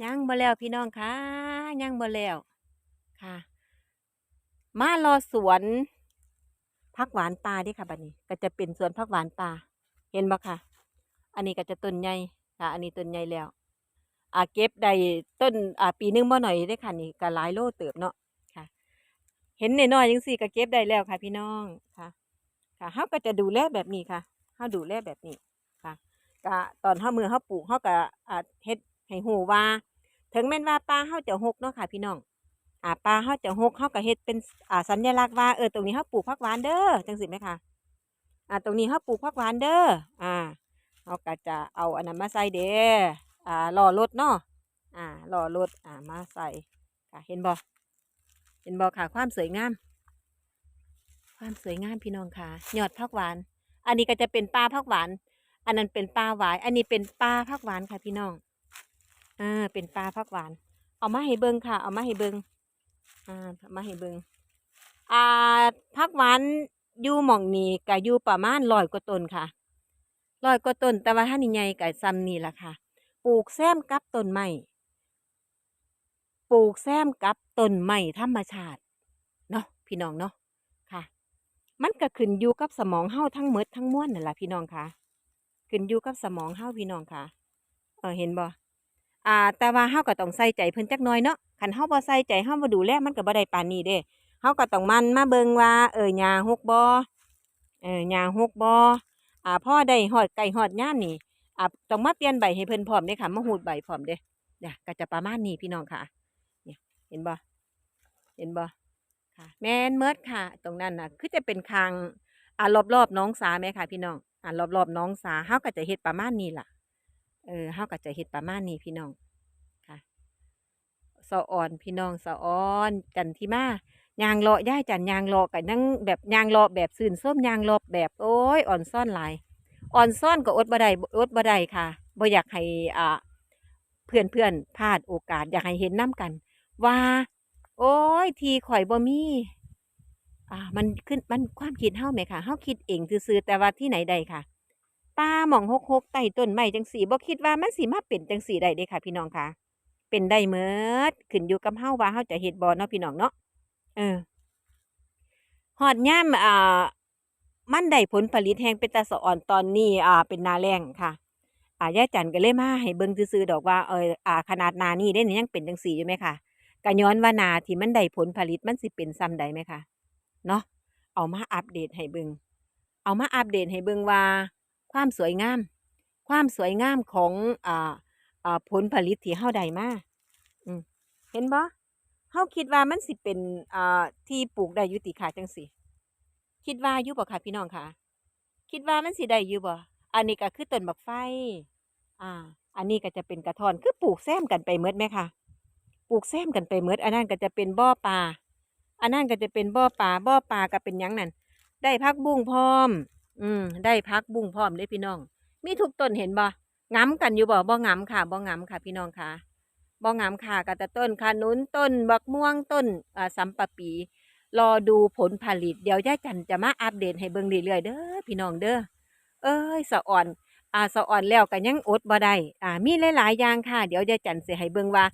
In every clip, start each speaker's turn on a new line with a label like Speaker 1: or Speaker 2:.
Speaker 1: ยังบ่แล้วพี่น้องค่ะยังบ่แล้วค่ะ มารอสวนผักหวานป่าด้ค่ะบัดนี้ ก็จะเป็นสวนผักหวานป่าเห็นบ่ค่ะ อันนี้ก็จะต้นใหญ่ค่ะ อันนี้ต้นใหญ่แล้ว อ่าเก็บได้ต้นอ่าปีหนึงบ่หน่อยเด้ค่ะนี่ก็หลายโลเติบเนาะค่ะ เห็นน้อยๆจังซี่ก็เก็บได้แล้วค่ะ พี่น้องค่ะ ค่ะเฮาก็จะดูแลแบบนี้ค่ะเฮาดูแลแบบนี้ค่ะก็ตอนเฮามือเฮาปลูกเฮาก็อ่าเฮ็ด ให้ฮู้ว่า ถึงแม้นว่าป่าเฮาจะรกเนาะค่ะ พี่น้องอ่าป่าเฮาจะรกเฮาก็เฮ็ดเป็นอ่าสัญลักษณ์ว่าเออตรงนี้เฮาปลูกผักหวานเด้อจังซี่แหมค่ะอ่าตรงนี้เฮาปลูกผักหวานเด้ออ่าเฮาก็จะเอาอันนั้นมาใส่เด้ออ่าหล้อรถเนาะอ่าหล้อรถอ่ามาใส่ค่ะเห็นบ่เห็นบ่ค่ะความสวยงาม ความสวยงามพี่น้องค่ะยอดผักหวาน อันนี้ก็จะเป็นปลาผักหวาน อันนั้นเป็นปลาหวาย อันนี้เป็นปลาผักหวานค่ะพี่น้อง อ่าเป็นปลาผักหวาน เอามาให้เบิงค่ะ เอามาให้เบิงอ่ามาให้เบิงอ่าผักหวานอยู่หม่องนี้ก็อยู่ประมาณร้อยกว่าต้นค่ะร้อยกว่าต้นแต่ว่าท่านใหญ่ก็ซ้ำนี่แหละค่ะ ปลูกแซมกับต้นไม้ปลูกแซมกับต้นไม้ธรรมชาติเนาะพี่น้องเนาะค่ะ มันก็ขึ้นอยู่กับสมองเฮาทั้งหมดทั้งมวลนั่นแหละพี่น้องค่ะขึ้นอยู่กับสมองเฮาพี่น้องค่ะ เออเห็นบ่ อ่าแต่ว่าเฮาก็ต้องใส่ใจเพิ่นจักหน่อยเนาะคันเฮาบ่ใส่ใจเฮาบ่ดูแลมันก็บ่ได้ปานนี้เด้เฮาก็ต้องมันมาเบิ่งว่าเออหญ้าหกบ่เออหญ้าหกบ่อ่าพ่อได้ฮอดใกล้ฮอดยามนี่อ่าต้องมาเปลี่ยนใบให้เพิ่นพร้อมเด้ค่ะมาหูดใบพร้อมเด้เนี่ยก็จะประมาณนี้พี่น้องค่ะเนี่ยเห็นบ่เห็นบ่ค่ะ แม่นเมิดค่ะ ตรงนั้นน่ะ คือจะเป็นคางอ่ารอบๆน้องสาแม่ค่ะ พี่น้องอ่ารอบๆน้องสาเฮาก็จะเฮ็ดประมาณนี้ล่ะ เออเฮาก็จะเฮ็ดประมาณนี้พี่น้องค่ะสะอ่อนพี่น้องสะอ่อนจันทิมายางเลาะย่าจันยางเลาะก็นั่งแบบยางเลาะแบบซื่นส้มยางเลาะแบบโอ้ยอ่อนซ่อนหลายอ่อนซ่อนก็อดบ่ได้อดบ่ได้ค่ะบ่อยากให้อ่าเพื่อนๆพลาดโอกาสอยากให้เห็นนํกัน ว่า โอ้ยทีข่อยบ่มีอ่ามันขึ้นมันความคิดเฮาแหมค่ะเฮาคิดเองซื่อแต่ว่าที่ไหนได้ค่ะ ป่าหมองรกๆใต้ต้นไม้จังซี้บ่คิดว่ามันสิมาเป็นจังซี้ได้เด้ค่ะ พี่น้องค่ะ เป็นได้เมิดขึ้นอยู่กับเฮาว่าเฮาจะเฮ็ดบ่เนาะพี่น้องเนาะเออฮอดยามอ่ามันได้ผลผลิตแฮ่งเป็นตาสะอ่อนตอนนี้อ่าเป็นนาแล้งค่ะอ่ายาจันก็เลยมาให้เบิ่งซื่อดอกว่าเอออ่า ขนาดนานี้เดะนี่ยังเป็นจังซี้อยู่แหมค่ะก็ย้อนว่านาที่มันได้ผลผลิตมันสิเป็นส่ำใดแหมค่ะเนาะเอามาอัปเดตให้เบิ่งเอามาอัปเดตให้เบิ่งว่า ความสวยงาม ความสวยงามของอ่าอ่าผลผลิตที่เฮาได้มาเห็นบ่เฮาคิดว่ามันสิเป็นอ่าที่ปลูกได้ยู่ติค่ะจังซี้คิดว่าอยู่บ่ค่ะพี่น้องค่ะ คิดว่ามันสิได้อยู่บ่อันนี้ก็คือต้นบักไฟ อ่า อันนี้ก็จะเป็นกระท่อนคือปลูกแซมกันไปเมิดแหมคะปลูกแซมกันไปเมิดอันนั้นก็จะเป็นบ่อปลาอันนั้นก็จะเป็นบ่อปลาบ่อปลาก็เป็นยังนั่นได้ผักบุ้งพร้อม อืม ได้ผักบุ้งพร้อมเด้พี่น้อง มีทุกต้นเห็นบ่หงํกันอยู่บ่บ่หงํค่ะบ่หงํค่ะ พี่น้องค่ะบ่หงํค่ะก็แต่ต้นขนุนต้นบักม่วงต้นอ่าสำปะปี รอดูผลผลิต เดี๋ยวยายจันจะมาอัปเดตให้เบิ่งเรื่อยๆเด้อพี่น้องเด้อเอ้ยสะอ่อนอ่าสะอ่อนแล้วก็ยังอดบ่ได้อ่า มีหลายๆอย่างค่ะ เดี๋ยวยายจันสิให้เบิ่งว่า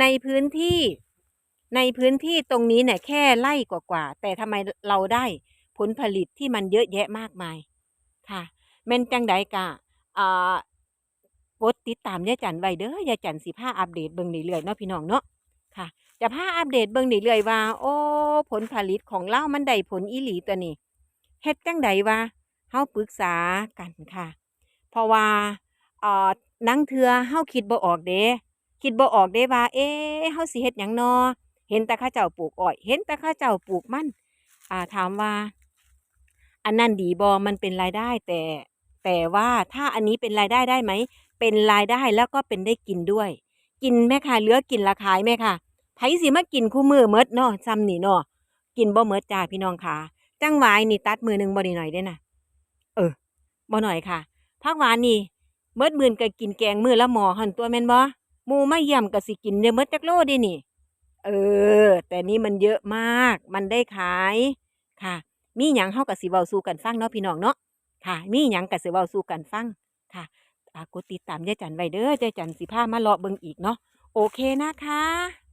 Speaker 1: ในพื้นที่ ในพื้นที่ตรงนี้เนี่ยแค่ไร่กว่าๆแต่ทำไมเราได้ ผลผลิตที่มันเยอะแยะมากมายค่ะแม่นจังใดก็อ่ากดติดตามยายจันไว้เด้อยายจันสิพาอัปเดตเบิ่งเรื่อยๆเนาะพี่น้องเนาะค่ะ จะพาอัปเดตเบิ่งเรื่อยๆว่า โอ้ ผลผลิตของเรามันได้ผลอีหลีตัวนี้เฮ็ดจังใดวะเฮาปรึกษากันค่ะ เพราะว่าอ่าลางเทือเฮาคิดบ่ออกเด้คิดบ่ออกเด้ว่า เอ๊เฮาสิเฮ็ดหยังนอเห็นแต่เขาเจ้าปลูกอ้อย เห็นแต่เขาเจ้าปลูกมันอ่าถามว่า อันนั้นดีบ่มันเป็นรายได้แต่แต่ว่าถ้าอันนี้เป็นรายได้ได้ไหม เป็นรายได้แล้วก็เป็นได้กินด้วย กินแม่ค่ะเหลือกินละขายแม่ค่ะไผสิมากินคุมื้อหมดเนาะส่ำนี้เนาะกินบ่หมดจ้าพี่น้องค่ะจังหวายนี่ตัดมือหนึ่งบ่ได้น้อยเดะน่ะเออบ่หน้อยค่ะผักหวานนี่หมดมื้อก็กินแกงมือละหม้อหันตัวแม่นบ่หมู่มาเยี่ยมก็สิกินได้หมดจักโลดะนี่ เออ แต่นี่มันเยอะมาก มันได้ขายค่ะ มีหยังเฮาก็สิเว้าสู่กันฟังเนาะพี่น้องเนาะค่ะ มีหยังก็สิเว้าสู่กันฟังค่ะกดติดตามยายจันไว้เด้อยายจันสิพามาเลาะเบิ่งอีกเนาะโอเคนะคะ